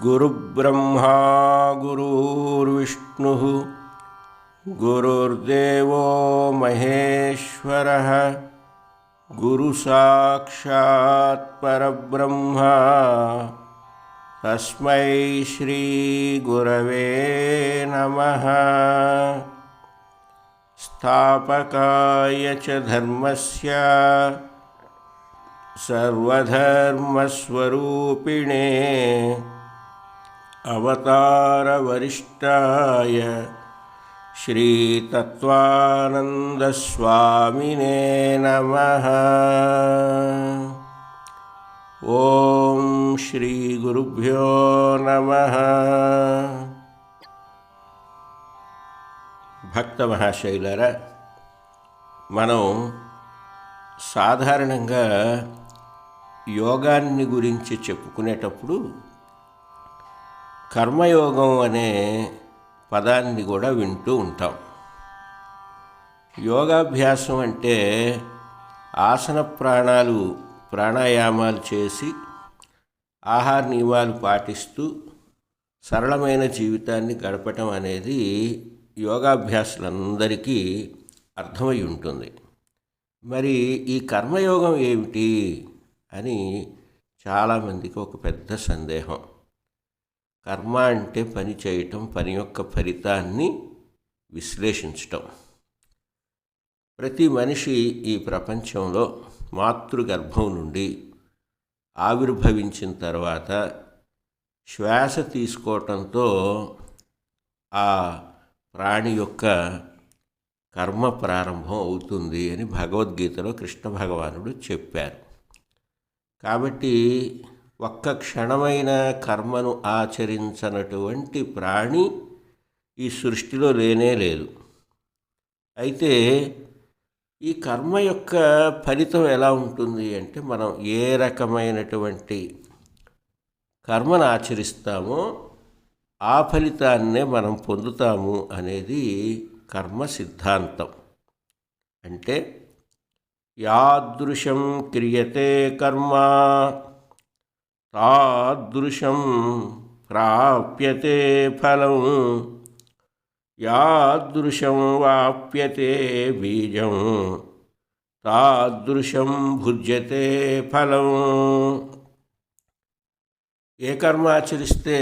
गुरुब्रह्मा गुरुर्विष्णुः गुरुर्देवो महेश्वरः गुरुसाक्षात् परब्रह्मा। तस्मै श्रीगुरवे नमः। स्थापकाय च धर्मस्य सर्वधर्मस्वरूपिणे अवतारवरिष्ठाय श्रीतत्त्वानन्दस्वामिने नमः ॐ श्रीगुरुभ्यो नमः భక్త మహాశైలరా మనం సాధారణంగా యోగాన్ని గురించి చెప్పుకునేటప్పుడు కర్మయోగం అనే పదాన్ని కూడా వింటూ ఉంటాం. యోగాభ్యాసం అంటే ఆసన ప్రాణాలు ప్రాణాయామాలు చేసి ఆహార నియమాలు పాటిస్తూ సరళమైన జీవితాన్ని గడపటం అనేది యోగాభ్యాసులందరికీ అర్థమై ఉంటుంది. మరి ఈ కర్మయోగం ఏమిటి అని చాలామందికి ఒక పెద్ద సందేహం. కర్మ అంటే పని చేయటం పని యొక్క ఫలితాన్ని విశ్లేషించటం. ప్రతి మనిషి ఈ ప్రపంచంలో మాతృగర్భం నుండి ఆవిర్భవించిన తర్వాత శ్వాస తీసుకోవటంతో ఆ ప్రాణి యొక్క కర్మ ప్రారంభం అవుతుంది అని భగవద్గీతలో కృష్ణ భగవానుడు చెప్పారు. కాబట్టి ఒక్క క్షణమైన కర్మను ఆచరించనటువంటి ప్రాణి ఈ సృష్టిలో లేనే లేదు. అయితే ఈ కర్మ యొక్క ఫలితం ఎలా ఉంటుంది అంటే మనం ఏ రకమైనటువంటి కర్మను ఆచరిస్తామో ఆ ఫలితాన్నే మనం పొందుతాము అనేది కర్మ సిద్ధాంతం. అంటే యాదృశం క్రియతే కర్మ తాదృశం ప్రాప్యతే ఫలం. యాదృశం వాప్యతే బీజం. తాదృశం భుజ్యతే ఫలం. ఏ కర్మ ఆచరిస్తే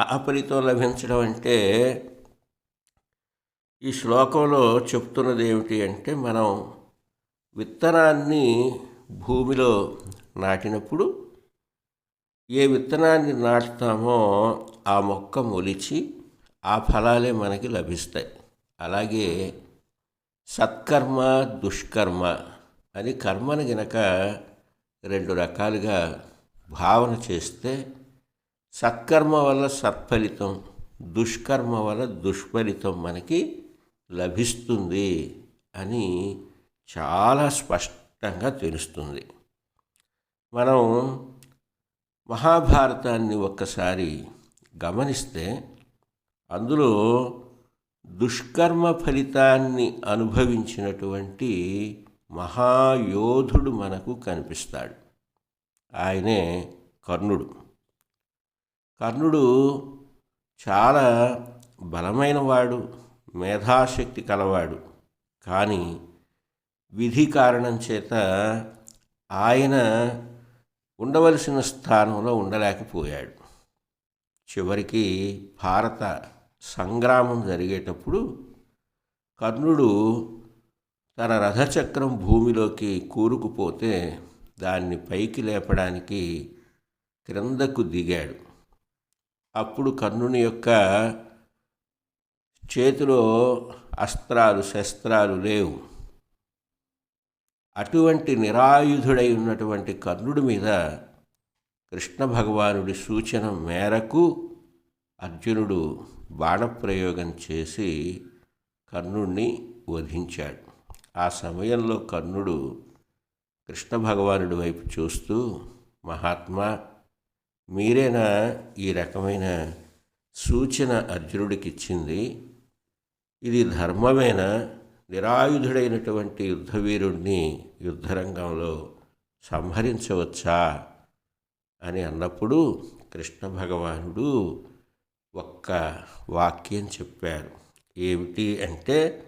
ఆ ఫలితం లభించడం అంటే ఈ శ్లోకంలో చెప్తున్నది ఏమిటి అంటే మనం విత్తనాన్ని భూమిలో నాటినప్పుడు ఏ విత్తనాన్ని నాటుతామో ఆ మొక్క మొలిచి ఆ ఫలాలే మనకి లభిస్తాయి. అలాగే సత్కర్మ దుష్కర్మ అని కర్మను గనక రెండు రకాలుగా భావన చేస్తే సత్కర్మ వల్ల సత్ఫలితం దుష్కర్మ వల్ల దుష్ఫలితం మనకి లభిస్తుంది అని చాలా స్పష్టంగా తెలుస్తుంది. మనం మహాభారతాన్ని ఒక్కసారి గమనిస్తే అందులో దుష్కర్మ ఫలితాన్ని అనుభవించినటువంటి మహాయోధుడు మనకు కనిపిస్తాడు. ఆయనే కర్ణుడు. కర్ణుడు చాలా బలమైన వాడు మేధాశక్తి కలవాడు. కానీ విధి కారణం చేత ఆయన ఉండవలసిన స్థానంలో ఉండలేకపోయాడు. చివరికి భారత సంగ్రామం జరిగేటప్పుడు కర్ణుడు తన రథచక్రం భూమిలోకి కూరుకుపోతే దాన్ని పైకి లేపడానికి క్రిందకు దిగాడు. అప్పుడు కర్ణుని యొక్క చేతిలో అస్త్రాలు శస్త్రాలు లేవు. అటువంటి నిరాయుధుడై ఉన్నటువంటి కర్ణుడి మీద కృష్ణ భగవానుడి సూచన మేరకు అర్జునుడు బాణప్రయోగం చేసి కర్ణుడిని వధించాడు. ఆ సమయంలో కర్ణుడు కృష్ణ భగవానుడి వైపు చూస్తూ మహాత్మా మీరేనా ఈ రకమైన సూచన అర్జునుడికి ఇచ్చింది ఇది ధర్మమేనా? నిరాయుధుడైనటువంటి యుద్ధవీరుణ్ణి యుద్ధరంగంలో సంహరించవచ్చా అని అన్నప్పుడు కృష్ణ భగవానుడు ఒక్క వాక్యం చెప్పారు. ఏమిటి అంటే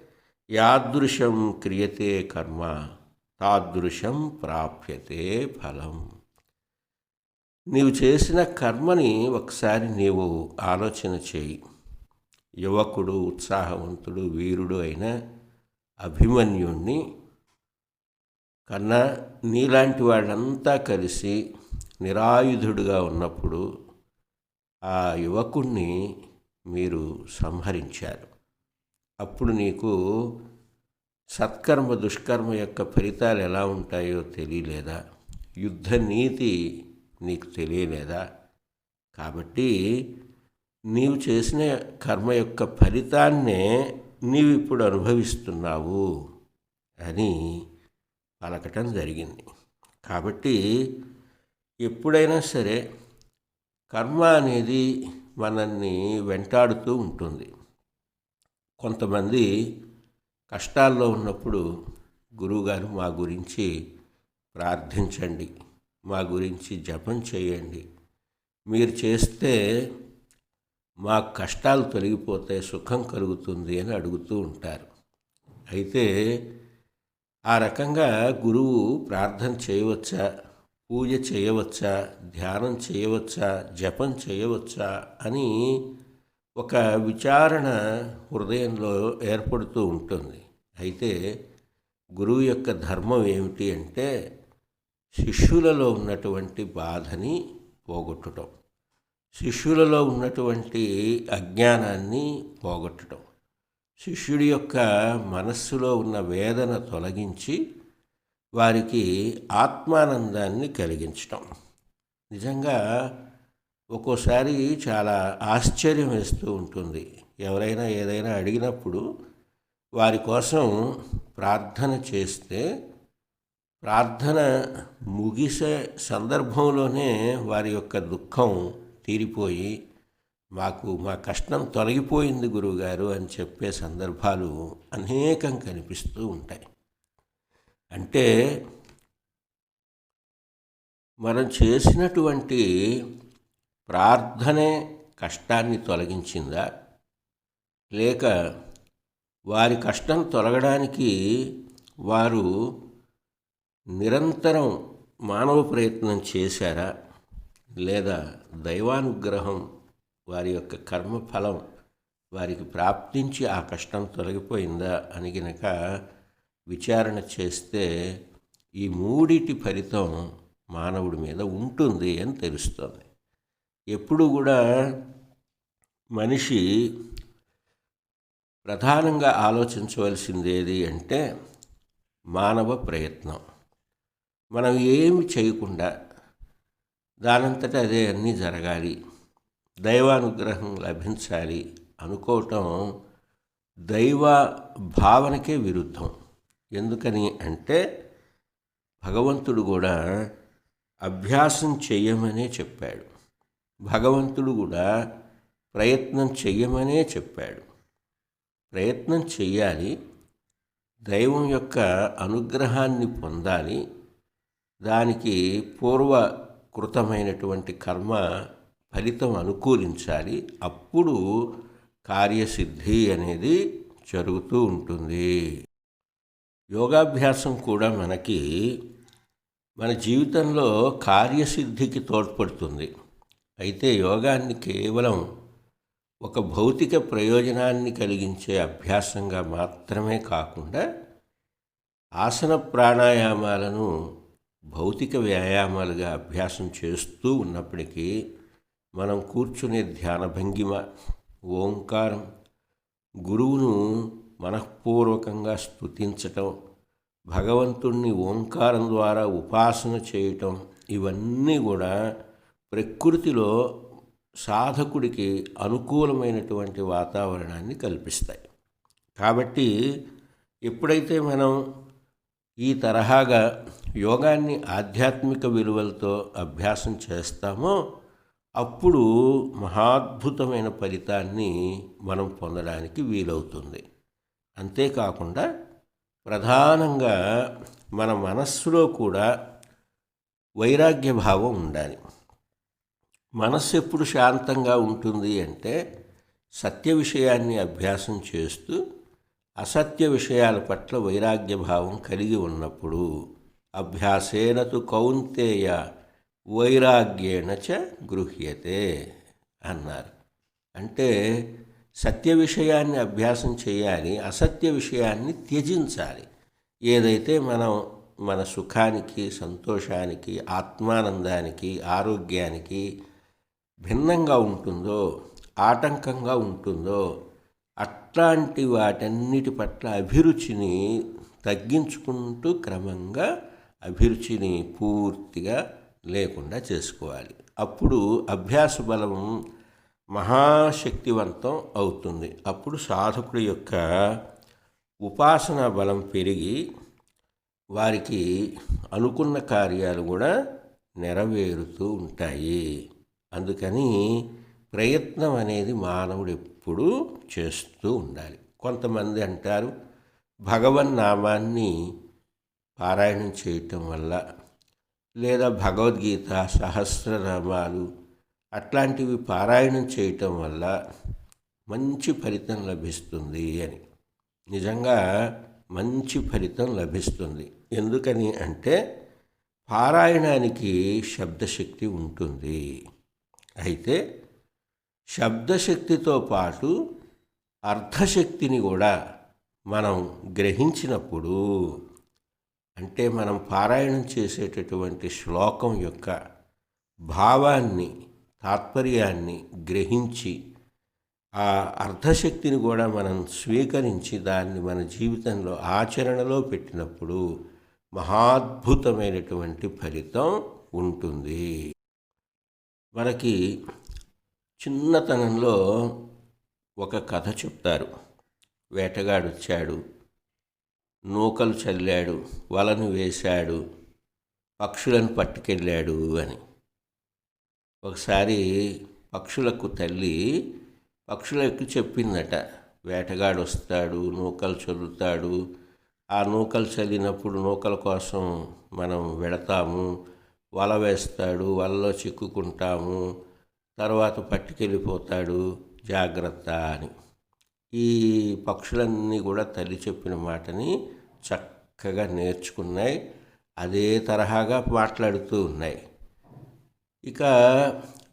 యాదృశం క్రియతే కర్మ తాదృశం ప్రాప్యతే ఫలం. నీవు చేసిన కర్మని ఒకసారి నీవు ఆలోచన చేయి. యువకుడు ఉత్సాహవంతుడు వీరుడు అయిన అభిమన్యుణ్ణి కన్నా నీలాంటి వాళ్ళంతా కలిసి నిరాయుధుడుగా ఉన్నప్పుడు ఆ యువకుణ్ణి మీరు సంహరించారు. అప్పుడు నీకు సత్కర్మ దుష్కర్మ యొక్క ఫలితాలు ఎలా ఉంటాయో తెలియలేదా? యుద్ధ నీతి నీకు తెలియలేదా? కాబట్టి నీవు చేసిన కర్మ యొక్క ఫలితాన్నే నీవు ఇప్పుడు అనుభవిస్తున్నావు అని పలకటం జరిగింది. కాబట్టి ఎప్పుడైనా సరే కర్మ అనేది మనల్ని వెంటాడుతూ ఉంటుంది. కొంతమంది కష్టాల్లో ఉన్నప్పుడు గురువుగారు మా గురించి ప్రార్థించండి మా గురించి జపం చేయండి. మీరు చేస్తే మా కష్టాలు తొలగిపోతే సుఖం కలుగుతుంది అని అడుగుతూ ఉంటారు. అయితే ఆ రకంగా గురువు ప్రార్థన చేయవచ్చా? పూజ చేయవచ్చా? ధ్యానం చేయవచ్చా? జపం చేయవచ్చా? అని ఒక విచారణ హృదయంలో ఏర్పడుతూ ఉంటుంది. అయితే గురువు యొక్క ధర్మం ఏమిటి అంటే శిష్యులలో ఉన్నటువంటి బాధని పోగొట్టడం శిష్యులలో ఉన్నటువంటి అజ్ఞానాన్ని పోగొట్టడం. శిష్యుడి యొక్క మనస్సులో ఉన్న వేదన తొలగించి వారికి ఆత్మానందాన్ని కలిగించటం నిజంగా ఒక్కోసారి చాలా ఆశ్చర్యం వేస్తూ ఉంటుంది. ఎవరైనా ఏదైనా అడిగినప్పుడు వారి కోసం ప్రార్థన చేస్తే ప్రార్థన ముగిసే సందర్భంలోనే వారి యొక్క దుఃఖం తీరిపోయి మాకు మా కష్టం తొలగిపోయింది గురువుగారు అని చెప్పే సందర్భాలు అనేకం కనిపిస్తూ ఉంటాయి. అంటే మనం చేసినటువంటి ప్రార్థనే కష్టాన్ని తొలగించిందా? లేక వారి కష్టం తొలగడానికి వారు నిరంతరం మానవ ప్రయత్నం చేశారా? లేదా దైవానుగ్రహం వారి యొక్క కర్మఫలం వారికి ప్రాప్తించి ఆ కష్టం తొలగిపోయిందా అని గనక విచారణ చేస్తే ఈ మూడిటి ఫలితం మానవుడి మీద ఉంటుంది అని తెలుస్తుంది. ఎప్పుడు కూడా మనిషి ప్రధానంగా ఆలోచించవలసింది ఏది అంటే మానవ ప్రయత్నం. మనం ఏమి చేయకుండా దానంతట అదే అన్నీ జరగాలి. దైవానుగ్రహం లభించాలి అనుకోవటం దైవ భావనకే విరుద్ధం. ఎందుకని అంటే భగవంతుడు కూడా అభ్యాసం చెయ్యమనే చెప్పాడు. భగవంతుడు కూడా ప్రయత్నం చెయ్యమనే చెప్పాడు. ప్రయత్నం చెయ్యాలి దైవం యొక్క అనుగ్రహాన్ని పొందాలి దానికి పూర్వ కృతమైనటువంటి కర్మ ఫలితం అనుకూలించాలి. అప్పుడు కార్యసిద్ధి అనేది జరుగుతూ ఉంటుంది. యోగాభ్యాసం కూడా మనకి మన జీవితంలో కార్యసిద్ధికి తోడ్పడుతుంది. అయితే యోగాన్ని కేవలం ఒక భౌతిక ప్రయోజనాన్ని కలిగించే అభ్యాసంగా మాత్రమే కాకుండా ఆసన ప్రాణాయామాలను భౌతిక వ్యాయామాలుగా అభ్యాసం చేస్తూ ఉన్నప్పటికీ మనం కూర్చునే ధ్యాన భంగిమ ఓంకారం గురువును మనఃపూర్వకంగా స్థుతించటం భగవంతుణ్ణి ఓంకారం ద్వారా ఉపాసన చేయటం ఇవన్నీ కూడా ప్రకృతిలో సాధకుడికి అనుకూలమైనటువంటి వాతావరణాన్ని కల్పిస్తాయి. కాబట్టి ఎప్పుడైతే మనం ఈ తరహాగా యోగాన్ని ఆధ్యాత్మిక విలువలతో అభ్యాసం చేస్తామో అప్పుడు మహాద్భుతమైన ఫలితాన్ని మనం పొందడానికి వీలవుతుంది. అంతేకాకుండా ప్రధానంగా మన మనస్సులో కూడా వైరాగ్య భావం ఉండాలి. మనస్సు ఎప్పుడు శాంతంగా ఉంటుంది అంటే సత్య విషయాన్ని అభ్యాసం చేస్తూ అసత్య విషయాల పట్ల వైరాగ్యభావం కలిగి ఉన్నప్పుడు అభ్యాసేనతు కౌంతేయ వైరాగ్యేణ చ గృహ్యతే అన్నారు. అంటే సత్య విషయాన్ని అభ్యాసం చేయాలి అసత్య విషయాన్ని త్యజించాలి. ఏదైతే మనం మన సుఖానికి సంతోషానికి ఆత్మానందానికి ఆరోగ్యానికి భిన్నంగా ఉంటుందో ఆటంకంగా ఉంటుందో అట్లాంటి వాటన్నిటి పట్ల అభిరుచిని తగ్గించుకుంటూ క్రమంగా అభిరుచిని పూర్తిగా లేకుండా చేసుకోవాలి. అప్పుడు అభ్యాస బలం మహాశక్తివంతం అవుతుంది. అప్పుడు సాధకుడి యొక్క ఉపాసన బలం పెరిగి వారికి అనుకున్న కార్యాలు కూడా నెరవేరుతూ ఉంటాయి. అందుకని ప్రయత్నం అనేది మానవుడు ఎప్పుడూ చేస్తూ ఉండాలి. కొంతమంది అంటారు భగవన్నామాన్ని పారాయణం చేయటం వల్ల లేదా భగవద్గీత సహస్రనామాలు అట్లాంటివి పారాయణం చేయటం వల్ల మంచి ఫలితం లభిస్తుంది అని. నిజంగా మంచి ఫలితం లభిస్తుంది. ఎందుకని అంటే పారాయణానికి శబ్దశక్తి ఉంటుంది. అయితే శబ్దశక్తితో పాటు అర్థశక్తిని కూడా మనం గ్రహించినప్పుడు అంటే మనం పారాయణం చేసేటటువంటి శ్లోకం యొక్క భావాన్ని తాత్పర్యాన్ని గ్రహించి ఆ అర్థశక్తిని కూడా మనం స్వీకరించి దాన్ని మన జీవితంలో ఆచరణలో పెట్టినప్పుడు మహాద్భుతమైనటువంటి ఫలితం ఉంటుంది. మనకి చిన్నతనంలో ఒక కథ చెప్తారు. వేటగాడు వచ్చాడు నూకలు చల్లాడు వలను వేశాడు పక్షులను పట్టుకెళ్ళాడు అని. ఒకసారి పక్షులకు తల్లి పక్షులకు చెప్పిందట వేటగాడు వస్తాడు నూకలు చల్లుతాడు ఆ నూకలు చల్లినప్పుడు నూకల కోసం మనం వెడతాము వల వేస్తాడు వలలో చిక్కుకుంటాము తర్వాత పట్టుకెళ్ళిపోతాడు జాగ్రత్త అని. ఈ పక్షులన్నీ కూడా తల్లి చెప్పిన మాటని చక్కగా నేర్చుకున్నాయి. అదే తరహాగా మాట్లాడుతూ ఉన్నాయి. ఇక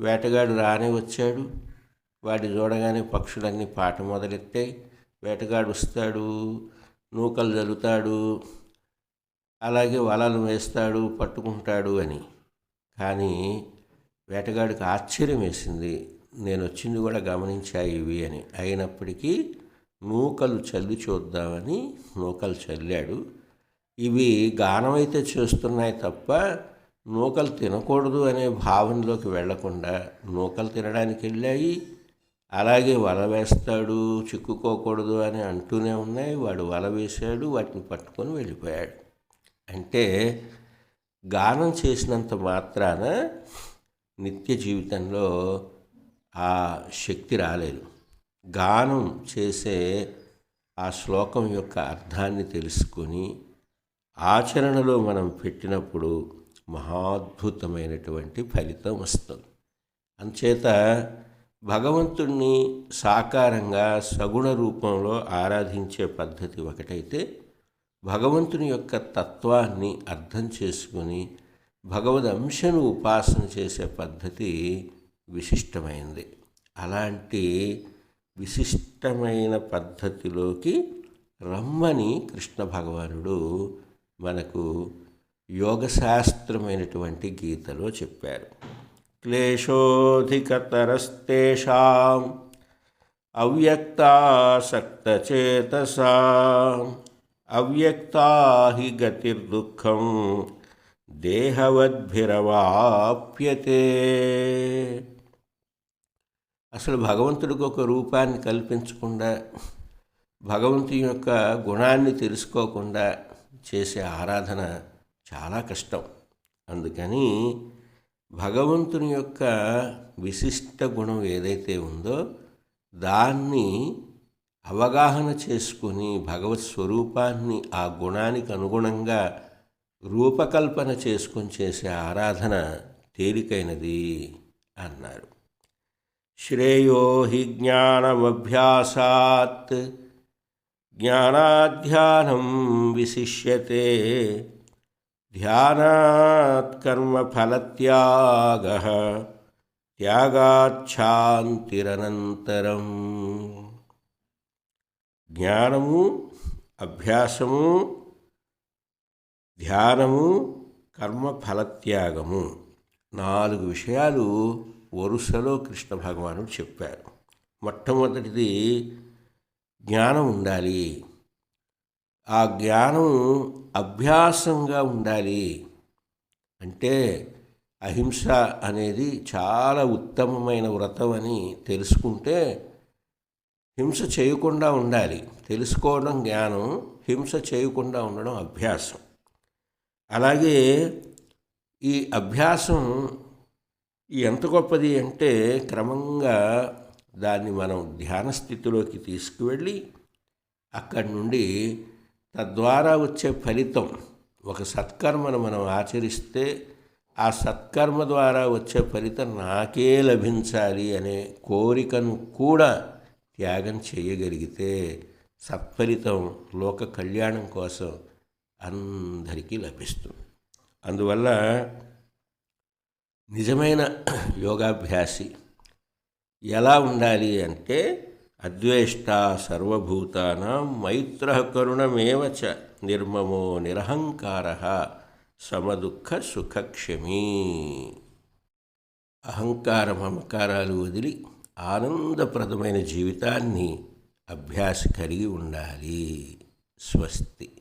వేటగాడు రానే వచ్చాడు. వాడి చూడగానే పక్షులన్నీ పాట మొదలెత్తాయి. వేటగాడు వస్తాడు నూకలు జల్లుతాడు అలాగే వలలు వేస్తాడు పట్టుకుంటాడు అని. కానీ వేటగాడికి ఆశ్చర్యం వేసింది. నేను వచ్చింది కూడా గమనించాయి ఇవి అని. అయినప్పటికీ నూకలు చల్లి చూద్దామని నూకలు చల్లాడు. ఇవి గానం అయితే చేస్తున్నాయి తప్ప నూకలు తినకూడదు అనే భావనలోకి వెళ్ళకుండా నూకలు తినడానికి వెళ్ళాయి. అలాగే వల వేస్తాడు చిక్కుకోకూడదు అని అంటూనే ఉన్నాయి. వాడు వల వేశాడు వాటిని పట్టుకొని వెళ్ళిపోయాడు. అంటే గానం చేసినంత మాత్రాన నిత్య జీవితంలో ఆ శక్తి రాలేదు. గానం చేసే ఆ శ్లోకం యొక్క అర్థాన్ని తెలుసుకొని ఆచరణలో మనం పెట్టినప్పుడు మహాద్భుతమైనటువంటి ఫలితం వస్తుంది. అంచేత భగవంతుణ్ణి సాకారంగా సగుణ రూపంలో ఆరాధించే పద్ధతి ఒకటైతే భగవంతుని యొక్క తత్వాన్ని అర్థం చేసుకొని భగవద్ అంశను ఉపాసన చేసే పద్ధతి విశిష్టమైంది. అలాంటి విశిష్టమైన పద్ధతిలోకి రమ్మని కృష్ణ భగవానుడు మనకు యోగశాస్త్రమైనటువంటి గీతలో చెప్పారు. క్లేశోధికతరస్తేషాం అవ్యక్తాసక్తచేతసా అవ్యక్తా హి గతిర్దుఃఖం దేహవద్భిరవాప్యతే. అసలు భగవంతుడికి ఒక రూపాన్ని కల్పించకుండా భగవంతుని యొక్క గుణాన్ని తెలుసుకోకుండా చేసే ఆరాధన చాలా కష్టం. అందుకని భగవంతుని యొక్క విశిష్ట గుణం ఏదైతే ఉందో దాన్ని అవగాహన చేసుకుని భగవత్ స్వరూపాన్ని ఆ గుణానికి అనుగుణంగా రూపకల్పన చేసుకొని చేసే ఆరాధన తేలికైనది అన్నారు. శ్రేయో హి జ్ఞానమభ్యాసాత్ జ్ఞానాధ్యానం విశిష్యతే ధ్యానాత్ కర్మఫలత్యాగ త్యాగాచ్ఛాంతిరనంతరం. జ్ఞానము అభ్యాసము ధ్యానము కర్మ ఫలత్యాగము నాలుగు విషయాలు వరుసలో కృష్ణ భగవానుడు చెప్పారు. మొట్టమొదటిది జ్ఞానం ఉండాలి. ఆ జ్ఞానం అభ్యాసంగా ఉండాలి. అంటే అహింస అనేది చాలా ఉత్తమమైన వ్రతం అని తెలుసుకుంటే హింస చేయకుండా ఉండాలి. తెలుసుకోవడం జ్ఞానం హింస చేయకుండా ఉండడం అభ్యాసం. అలాగే ఈ అభ్యాసం ఎంత గొప్పది అంటే క్రమంగా దాన్ని మనం ధ్యాన స్థితిలోకి తీసుకువెళ్ళి అక్కడి నుండి తద్వారా వచ్చే ఫలితం ఒక సత్కర్మను మనం ఆచరిస్తే ఆ సత్కర్మ ద్వారా వచ్చే ఫలితం నాకే లభించాలి అనే కోరికను కూడా త్యాగం చేయగలిగితే సత్ఫలితం లోక కళ్యాణం కోసం అందరికీ లభిస్తుంది. అందువల్ల నిజమైన యోగాభ్యాసి ఎలా ఉండాలి అంటే అద్వేష్ట సర్వభూతానాం మైత్ర కరుణమేవ చ నిర్మమో నిరహంకార సమదుఃఖ సుఖక్షమీ. అహంకార మమకారాలు వదిలి ఆనందప్రదమైన జీవితాన్ని అభ్యాస కలిగి ఉండాలి. స్వస్తి.